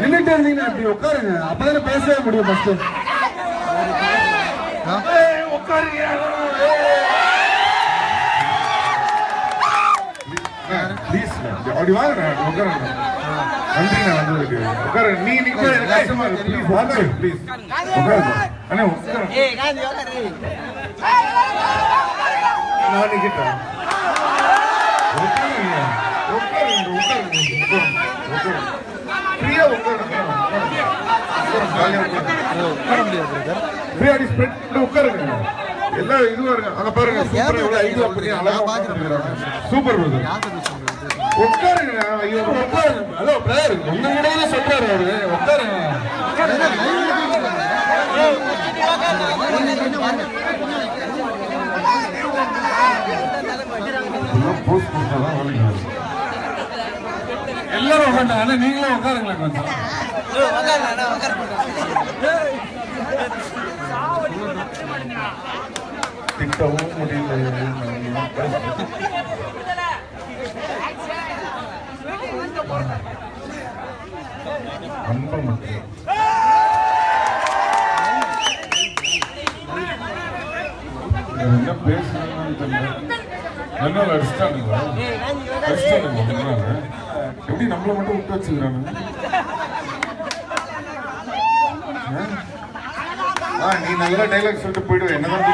நின்னுட்டு இருந்தீங்கன்னா அப்படி உட்காருங்க. அப்பதானே பேசவே முடியும் ஃபர்ஸ்ட் ப்ளீஸ் அப்படி வாங்க உட்காருங்க. நன்றி நான் வந்ததுக்கு உட்காரு நீ நீங்க எனக்கு கஷ்டமா இருக்கு ப்ளீஸ் வாங்க ப்ளீஸ் உட்காருங்க. அண்ணா உட்காருங்க. நான் நிக்கிட்டேன். உட்காருங்க உட்காருங்க உட்காருங்க உட்காருங்க. உட்காருங்க. ஃப்ரீயா உட்காருங்க உட்கார முடியாது பிரதர் ஃப்ரீயா ஸ்ப்ரெட் உட்காருங்க. எல்லாம் இதுவா இருங்க. அங்க பாருங்க. சூப்பரா எவ்வளவு ஐடியா பண்ணி அழகா உட்கார்ந்துருக்காங்க சூப்பர் பிரதர் உட்காருங்க. ஐயோ உட்காருங்க. ஹலோ பிரதர் உங்க கூட சொல்றாரு அவரு. உட்காருங்க. எல்லாரும் ஆனா நீங்களும் உட்காருங்களேன் கொஞ்சம். திட்டவும் முடியல. அன்பு மட்டும் என்ன பேசுறதுன்னு தெரியல. என்ன அடிச்சிட்டானுங்களா அடிச்சிட்டானுங்க எப்படி நம்மள மட்டும் விட்டு வச்சுக்கிறானுங்க ஆ? நீ நல்ல டைலாக் சொல்லிட்டு போயிடுவ என்னதான்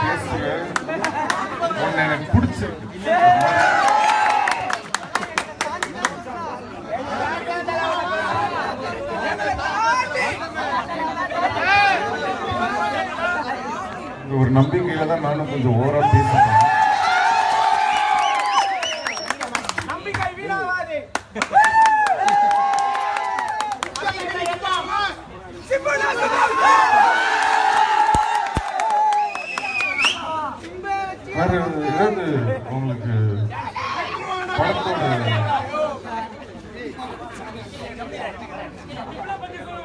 பேசுற உன்னை எனக்கு பிடிச்சிருக்கு. ஒரு நம்பிக்கையில தான் நானும் கொஞ்சம் ஓவரா பேசுறேன் நம்பிக்கை வீணாவாது வேற ஏதாவது உங்களுக்கு படத்தோட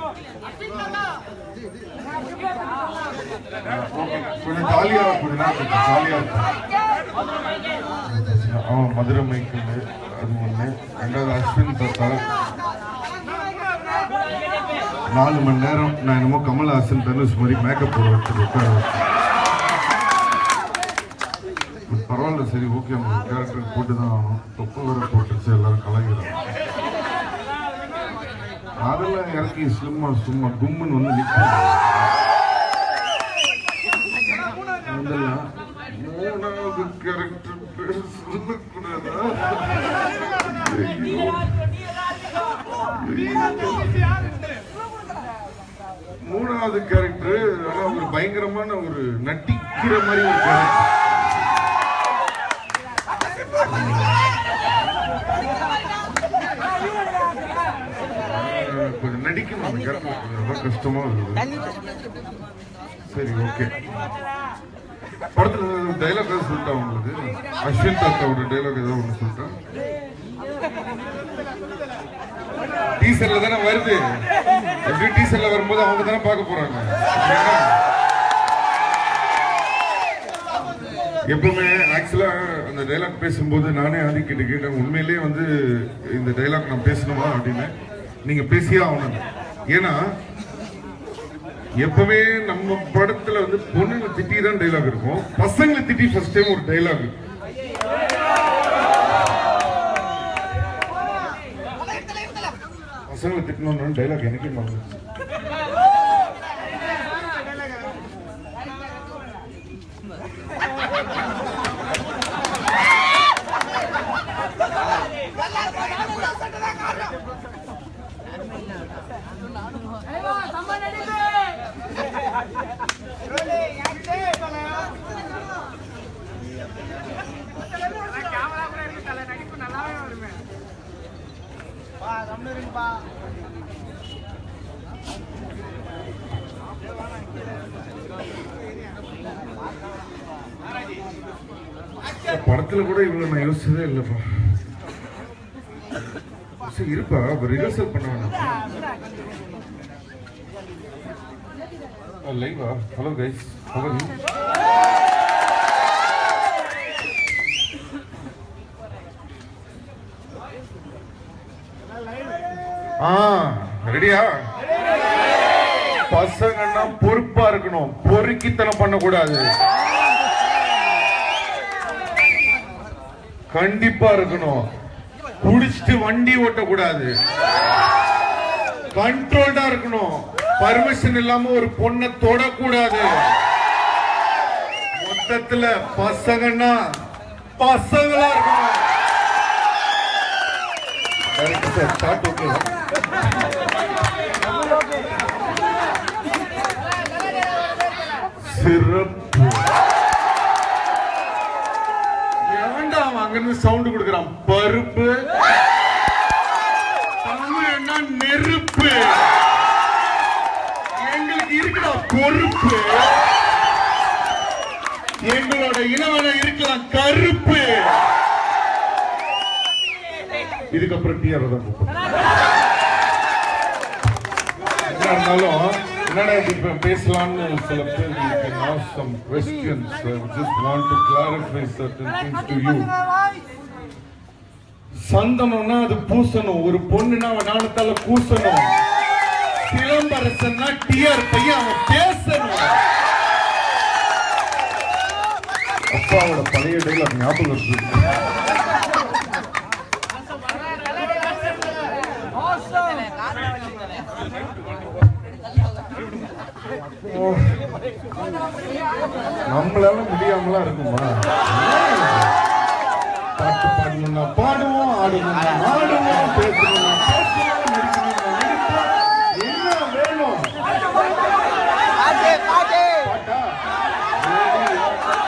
ஓகே, கொஞ்சம் ஜாலியா கொஞ்ச கொஞ்சம் ஜாலியா இருக்கும் அவன் மதுரை மைக்கிள் அது ஒண்ணு. ரெண்டாவது அஸ்வின் தத்தா நாலு மணி நேரம் நான் என்னமோ கமல்ஹாசன் தனுஷ் மாதிரி மேக்கப் போட வச்சு பரவாயில்ல சரி ஓகே அவங்க கேரக்டர் போட்டு தான் ஆகணும். தொப்பு வர போட்டுச்சு எல்லாரும் கலாய்கிறாங்க அதெல்லாம் இறக்கி சும்மா கும்முன்னு வந்து மூணாவது கேரக்டர் பேர் சொல்லக்கூடாதா ஐயோ. மூணாவது கேரக்டர் ஆனா ஒரு பயங்கரமான ஒரு நட்டிக்கிற மாதிரி ஒரு கேரக்டர் கொஞ்சம் நடிக்கணும். அந்த கேரக்டர் ரொம்ப கஷ்டமா இருக்குது. சரி ஓகே படத்துல டைலாக் ஏதாவது சொல்லிட்டா உங்களுக்கு? அஸ்வின் தாத்தாவோட டைலாக் ஏதாவது ஒன்று சொல்லிட்டா? டீசர்ல தானே வருது. எப்படி டீசர்ல வரும்போது அவங்க தானே பார்க்க போறாங்க? எப்பவுமே ஆக்சுவலா அந்த டைலாக் பேசும்போது நானே ஆதிக்கிட்டு கேட்டேன். உண்மையிலேயே வந்து இந்த டைலாக் நான் பேசணுமா அப்படின்னு? நீங்க பேசியே ஆகணும். ஏன்னா எப்பவுமே நம்ம படத்துல வந்து பொண்ணுங்க திட்டி தான் டைலாக் இருக்கும். பசங்களை திட்டி ஃபர்ஸ்ட் டைம் ஒரு டைலாக் பசங்களை திட்டணும்னு டைலாக் எனக்கே மறந்துச்சு படத்துல கூட இவ்வளவு நான் யோசிச்சதே இல்லப்பா. சரி இருப்பா ரிஹர்சல் பண்ண வேணாம் லைவா ஹலோ கைஸ் ஆ ரெடியா பசங்கன்னா பொறுப்பா இருக்கணும். பொறுக்கித்தனம் பண்ணக்கூடாது. கண்டிப்பா இருக்கணும். குடிச்சிட்டு வண்டி ஓட்டக்கூடாது. கண்ட்ரோல்டா இருக்கணும். பர்மிஷன் இல்லாம ஒரு பொண்ணை தொடக்கூடாது. மொத்தத்துல பசங்கன்னா பசங்களா இருக்கணும். சிறப்பு ஏன்டா அவன் அங்கிருந்து சவுண்ட் கொடுக்கறான். பருப்பு. தமிழ்னா நெருப்பு. எங்களுக்கு இருக்கலாம் பொறுப்பு. எங்களோட இனவன இருக்கலாம் கருப்பு. இதுக்கப்புறம் டீ இருந்தாலும் என்னடா இப்ப பேசலாம்னு சில பேர் you can ask some questions. I just want to clarify certain things சந்தனம்னா அது பூசணும். ஒரு பொண்ணுனா அவன் நாணத்தால பூசணும். சிலம்பரசன்னா டிஆர் பையன் அவன் பேசணும். அப்பாவோட பழைய டைலாக் ஞாபகம் இருக்கு நம்மளால முடியாமலாம் இருக்குமா? பாட்டு பாடணும்னா பாடுவோம் ஆடுவோம் ஆடுவோம்